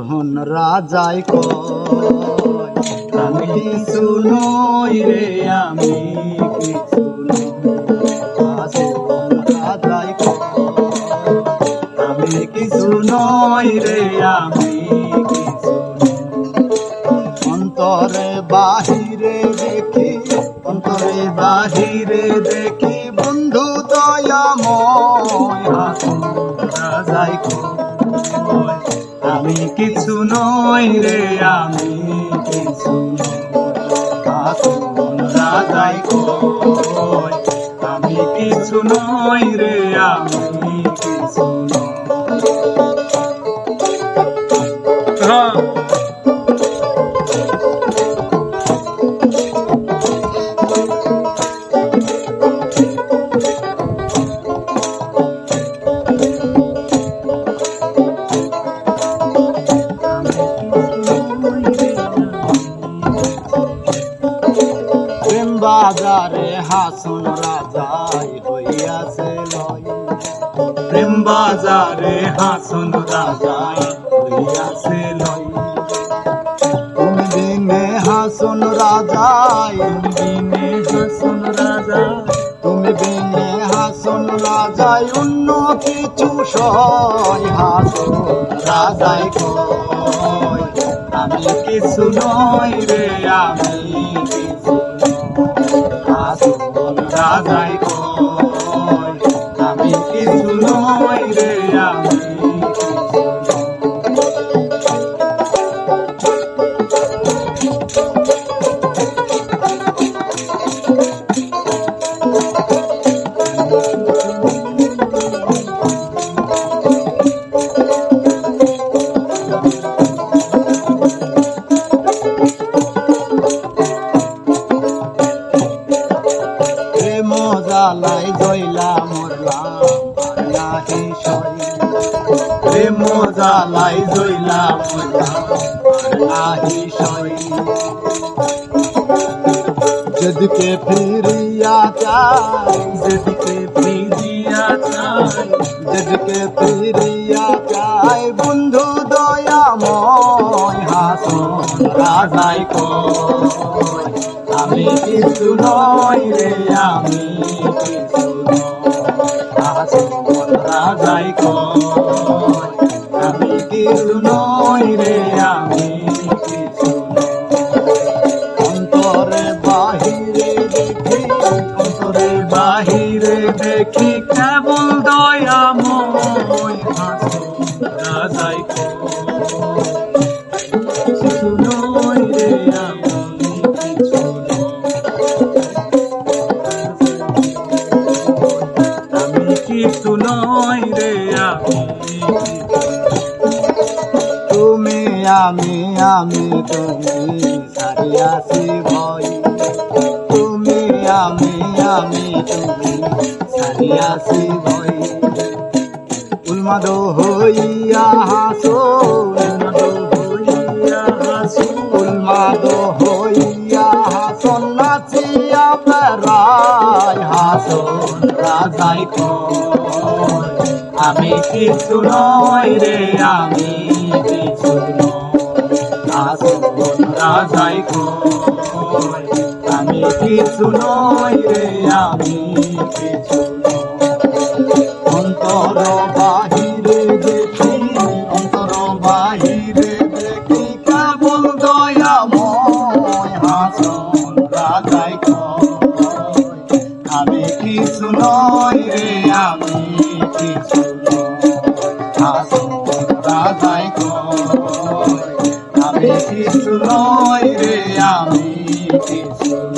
হাসন রাজাই কয় আমি শুনোই নই রে আমি কিছু রে আমি কিছু রাজাই কই আমি কিছু নই রে আমি বাজারে হাসুন রাজাই হইয়াছে প্রেম বাজারে হাসুন রাজাই হইয়াছে তুমি দিনে হাসুন রাজাই দিনে হাসুন রাজা তুমি দিনে হাসুন রাজাই, অন্য কিছু সয় হাসুন রাজাই কয়। আমি কিছু নই রে, আমি কিছু হাসুন রাজাই কয় আমি কিছু নই রে আমি। কিছু নই নাহি সই প্রেম জালাই জইলা নাহি সই যেদিকে ফিরিয়া চাই যেদিকে ফিরিয়া চাই যেদিকে ফিরিয়া চাই বন্ধু দয়াময় হাসন রাজাই কয় আমি কিছু নই রে, আমি কিছু আমি কিছু নই রে আমি কিছু অন্তরে বাহিরে কেবল দয়াময় হাসন রাজাই আমি আমি তুমি সারিয়াছি ভয়। তুমি আমি আমি তুমি সারিয়াছি ভয়। উন্মাদ হইয়া হাসো উন্মাদ হইয়া হাসন নাচিয়া বেড়ায় হাসন রাজাই আমি কিছু নই রে, আমি কিছু হাসন রাজাই আমি কিছু নই রে আমি কিছু অন্তর বাহিরে দেখি অন্তর বাহিরে দেখি কেবল দয়াময় হাসন রাজাই আমি কিছু নই রে আমি কিছু হাসন রাজাই কয় কিছু রে আমি নই